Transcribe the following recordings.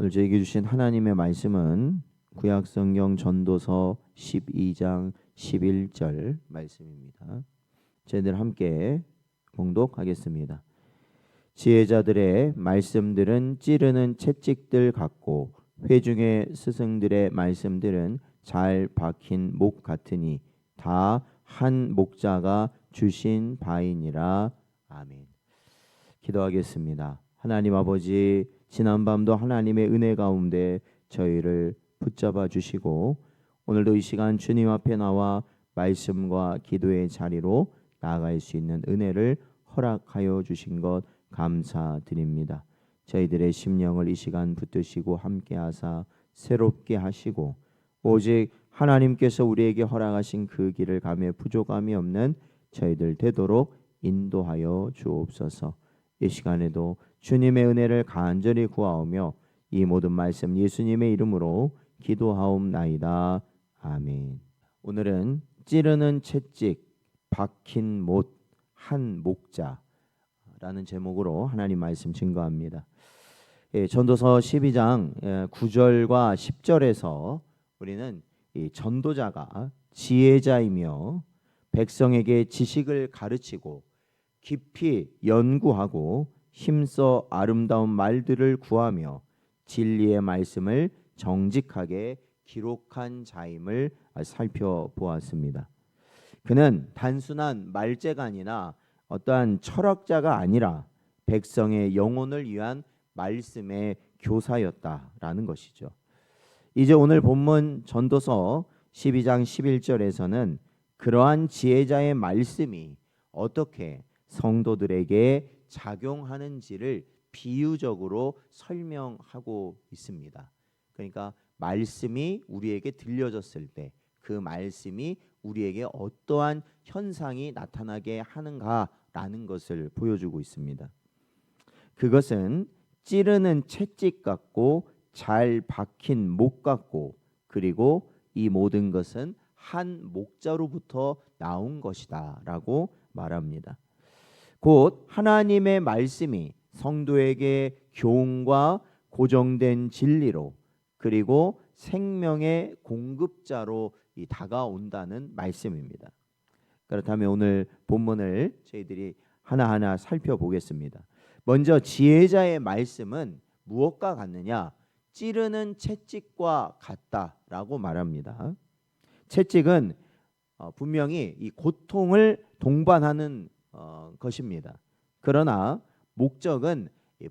오늘 저에게 주신 하나님의 말씀은 구약성경 전도서 12장 11절 말씀입니다. 저희들 함께 봉독하겠습니다. 지혜자들의 말씀들은 찌르는 채찍들 같고 회중의 스승들의 말씀들은 잘 박힌 목 같으니 다 한 목자가 주신 바이니라 아멘. 기도하겠습니다. 하나님 아버지 지난밤도 하나님의 은혜 가운데 저희를 붙잡아 주시고 오늘도 이 시간 주님 앞에 나와 말씀과 기도의 자리로 나아갈 수 있는 은혜를 허락하여 주신 것 감사드립니다. 저희들의 심령을 이 시간 붙드시고 함께하사 새롭게 하시고 오직 하나님께서 우리에게 허락하신 그 길을 가며 부족함이 없는 저희들 되도록 인도하여 주옵소서. 이 시간에도 주님의 은혜를 간절히 구하오며 이 모든 말씀 예수님의 이름으로 기도하옵나이다. 아멘. 오늘은 찌르는 채찍 박힌 못 한 목자라는 제목으로 하나님 말씀 증거합니다. 예, 전도서 12장 예, 9절과 10절에서 우리는 이 전도자가 지혜자이며 백성에게 지식을 가르치고 깊이 연구하고 힘써 아름다운 말들을 구하며 진리의 말씀을 정직하게 기록한 자임을 살펴보았습니다. 그는 단순한 말재간이나 어떠한 철학자가 아니라 백성의 영혼을 위한 말씀의 교사였다라는 것이죠. 이제 오늘 본문 전도서 12장 11절에서는 그러한 지혜자의 말씀이 어떻게 성도들에게 작용하는지를 비유적으로 설명하고 있습니다. 그러니까 말씀이 우리에게 들려졌을 때 그 말씀이 우리에게 어떠한 현상이 나타나게 하는가라는 것을 보여주고 있습니다. 그것은 찌르는 채찍 같고 잘 박힌 목 같고 그리고 이 모든 것은 한 목자로부터 나온 것이다라고 말합니다. 곧 하나님의 말씀이 성도에게 교훈과 고정된 진리로 그리고 생명의 공급자로 다가온다는 말씀입니다. 그렇다면 오늘 본문을 저희들이 하나하나 살펴보겠습니다. 먼저 지혜자의 말씀은 무엇과 같느냐? 찌르는 채찍과 같다라고 말합니다. 채찍은 어, 분명히 이 고통을 동반하는 어, 것입니다. 그러나 목적은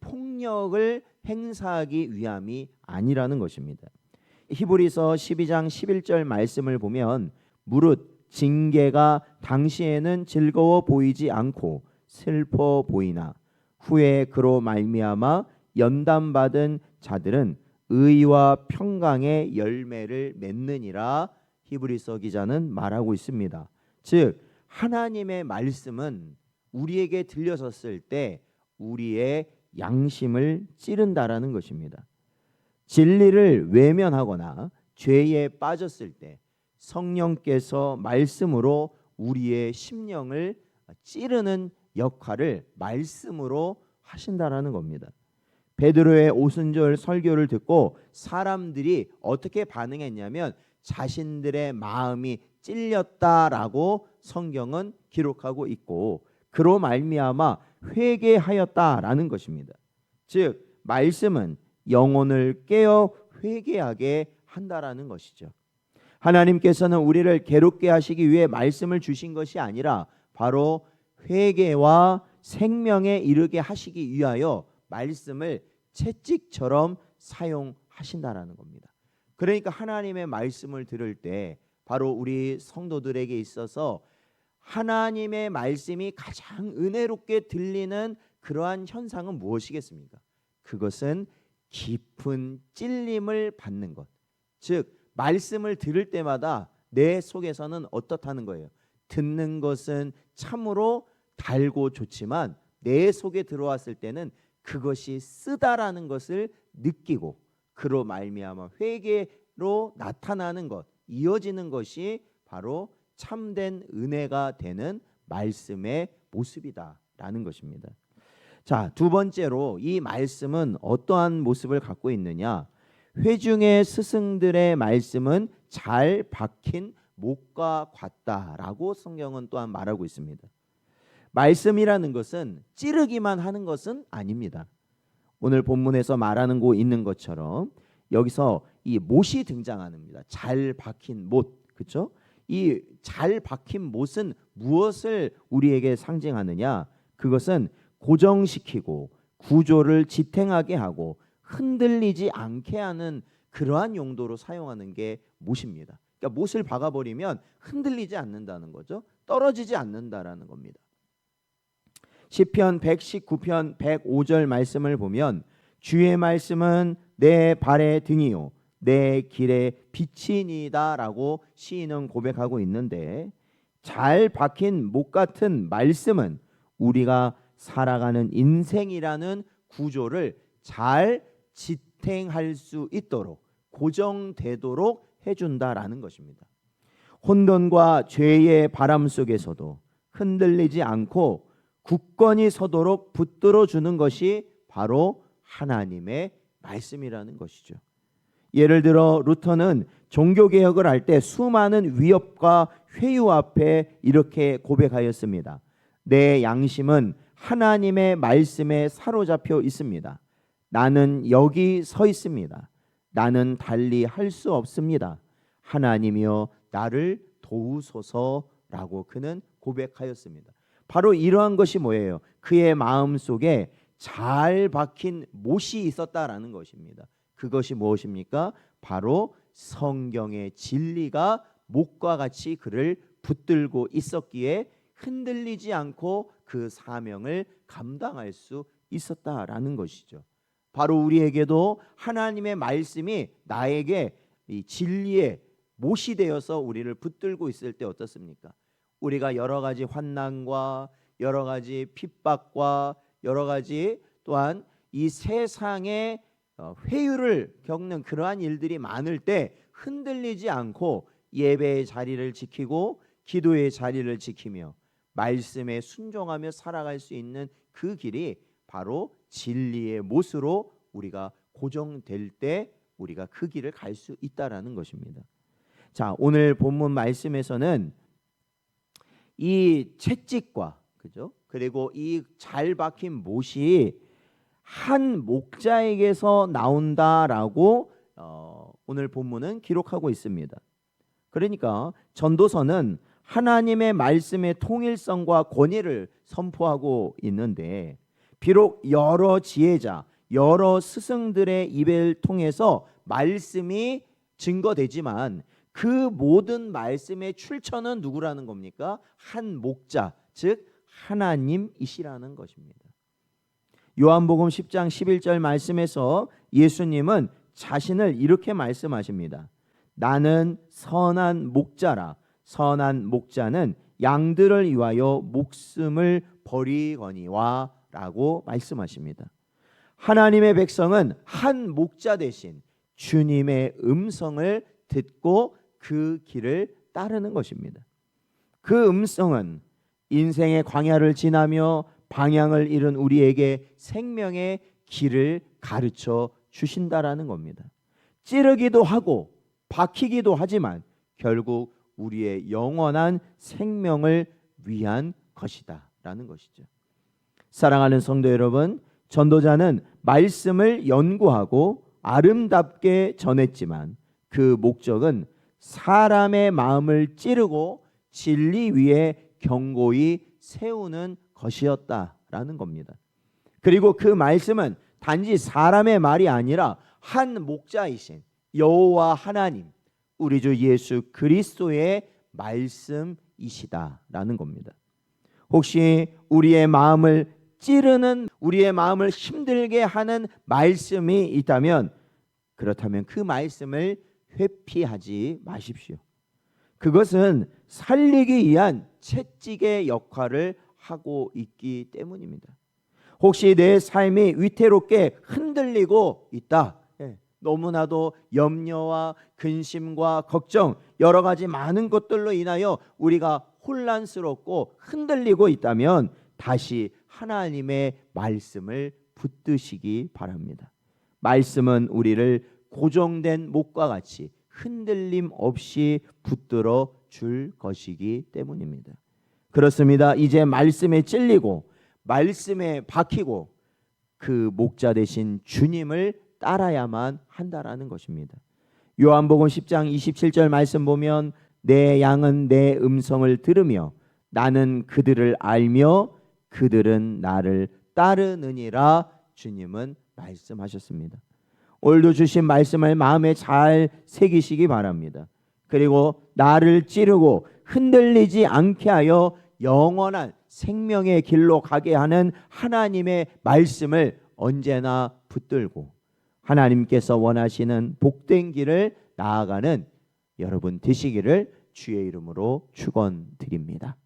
폭력을 행사하기 위함이 아니라는 것입니다. 히브리서 12장 11절 말씀을 보면 무릇 징계가 당시에는 즐거워 보이지 않고 슬퍼 보이나 후에 그로 말미암아 연단받은 자들은 의와 평강의 열매를 맺느니라 히브리서 기자는 말하고 있습니다. 즉 하나님의 말씀은 우리에게 들려졌을 때 우리의 양심을 찌른다라는 것입니다. 진리를 외면하거나 죄에 빠졌을 때 성령께서 말씀으로 우리의 심령을 찌르는 역할을 말씀으로 하신다라는 겁니다. 베드로의 오순절 설교를 듣고 사람들이 어떻게 반응했냐면 자신들의 마음이 찔렸다라고 성경은 기록하고 있고 그로 말미암아 회개하였다라는 것입니다. 즉 말씀은 영혼을 깨어 회개하게 한다라는 것이죠. 하나님께서는 우리를 괴롭게 하시기 위해 말씀을 주신 것이 아니라 바로 회개와 생명에 이르게 하시기 위하여 말씀을 채찍처럼 사용하신다라는 겁니다. 그러니까 하나님의 말씀을 들을 때 바로 우리 성도들에게 있어서 하나님의 말씀이 가장 은혜롭게 들리는 그러한 현상은 무엇이겠습니까? 그것은 깊은 찔림을 받는 것. 즉 말씀을 들을 때마다 내 속에서는 어떻다는 거예요. 듣는 것은 참으로 달고 좋지만 내 속에 들어왔을 때는 그것이 쓰다라는 것을 느끼고 그로 말미암아 회개로 나타나는 것, 이어지는 것이 바로 참된 은혜가 되는 말씀의 모습이다라는 것입니다. 자, 두 번째로 이 말씀은 어떠한 모습을 갖고 있느냐? 회중의 스승들의 말씀은 잘 박힌 목과 같다라고 성경은 또한 말하고 있습니다. 말씀이라는 것은 찌르기만 하는 것은 아닙니다. 오늘 본문에서 말하는 거 있는 것처럼 여기서 이 못이 등장합니다. 잘 박힌 못, 그렇죠? 이 잘 박힌 못은 무엇을 우리에게 상징하느냐? 그것은 고정시키고 구조를 지탱하게 하고 흔들리지 않게 하는 그러한 용도로 사용하는 게 못입니다. 그러니까 못을 박아버리면 흔들리지 않는다는 거죠. 떨어지지 않는다라는 겁니다. 시편 119편 105절 말씀을 보면 주의 말씀은 내 발의 등이요 내 길의 빛이니다라고 시인은 고백하고 있는데 잘 박힌 목 같은 말씀은 우리가 살아가는 인생이라는 구조를 잘 지탱할 수 있도록 고정되도록 해준다라는 것입니다. 혼돈과 죄의 바람 속에서도 흔들리지 않고 굳건히 서도록 붙들어 주는 것이 바로 하나님의 말씀이라는 것이죠. 예를 들어 루터는 종교 개혁을 할 때 수많은 위협과 회유 앞에 이렇게 고백하였습니다. 내 양심은 하나님의 말씀에 사로잡혀 있습니다. 나는 여기 서 있습니다. 나는 달리 할 수 없습니다. 하나님이여 나를 도우소서라고 그는 고백하였습니다. 바로 이러한 것이 뭐예요? 그의 마음 속에 잘 박힌 못이 있었다라는 것입니다. 그것이 무엇입니까? 바로 성경의 진리가 목과 같이 그를 붙들고 있었기에 흔들리지 않고 그 사명을 감당할 수 있었다라는 것이죠. 바로 우리에게도 하나님의 말씀이 나에게 이 진리의 못이 되어서 우리를 붙들고 있을 때 어떻습니까? 우리가 여러 가지 환난과 여러 가지 핍박과 여러 가지 또한 이 세상의 어, 회유를 겪는 그러한 일들이 많을 때 흔들리지 않고 예배의 자리를 지키고 기도의 자리를 지키며 말씀에 순종하며 살아갈 수 있는 그 길이 바로 진리의 못으로 우리가 고정될 때 우리가 그 길을 갈 수 있다라는 것입니다. 자, 오늘 본문 말씀에서는 이 채찍과 그죠? 그리고 이 잘 박힌 못이 한 목자에게서 나온다라고 어, 오늘 본문은 기록하고 있습니다. 그러니까 전도서는 하나님의 말씀의 통일성과 권위를 선포하고 있는데 비록 여러 지혜자, 여러 스승들의 입을 통해서 말씀이 증거되지만 그 모든 말씀의 출처는 누구라는 겁니까? 한 목자, 즉 하나님이시라는 것입니다. 요한복음 10장 11절 말씀에서 예수님은 자신을 이렇게 말씀하십니다. 나는 선한 목자라. 선한 목자는 양들을 위하여 목숨을 버리거니와라고 말씀하십니다. 하나님의 백성은 한 목자 대신 주님의 음성을 듣고 그 길을 따르는 것입니다. 그 음성은 인생의 광야를 지나며 방향을 잃은 우리에게 생명의 길을 가르쳐 주신다라는 겁니다. 찌르기도 하고 박히기도 하지만 결국 우리의 영원한 생명을 위한 것이다라는 것이죠. 사랑하는 성도 여러분, 전도자는 말씀을 연구하고 아름답게 전했지만 그 목적은 사람의 마음을 찌르고 진리 위에 경고히 세우는 것이었다라는 겁니다. 그리고 그 말씀은 단지 사람의 말이 아니라 한 목자이신 여호와 하나님 우리 주 예수 그리스도의 말씀이시다라는 겁니다. 혹시 우리의 마음을 찌르는 우리의 마음을 힘들게 하는 말씀이 있다면 그렇다면 그 말씀을 회피하지 마십시오. 그것은 살리기 위한 채찍의 역할을 하고 있기 때문입니다. 혹시 내 삶이 위태롭게 흔들리고 있다. 예, 너무나도 염려와 근심과 걱정 여러 가지 많은 것들로 인하여 우리가 혼란스럽고 흔들리고 있다면 다시 하나님의 말씀을 붙드시기 바랍니다. 말씀은 우리를 고정된 목과 같이 흔들림 없이 붙들어 줄 것이기 때문입니다. 그렇습니다. 이제 말씀에 찔리고 말씀에 박히고 그 목자 되신 주님을 따라야만 한다라는 것입니다. 요한복음 10장 27절 말씀 보면 내 양은 내 음성을 들으며 나는 그들을 알며 그들은 나를 따르느니라 주님은 말씀하셨습니다. 오늘도 주신 말씀을 마음에 잘 새기시기 바랍니다. 그리고 나를 찌르고 흔들리지 않게 하여 영원한 생명의 길로 가게 하는 하나님의 말씀을 언제나 붙들고 하나님께서 원하시는 복된 길을 나아가는 여러분 되시기를 주의 이름으로 축원드립니다.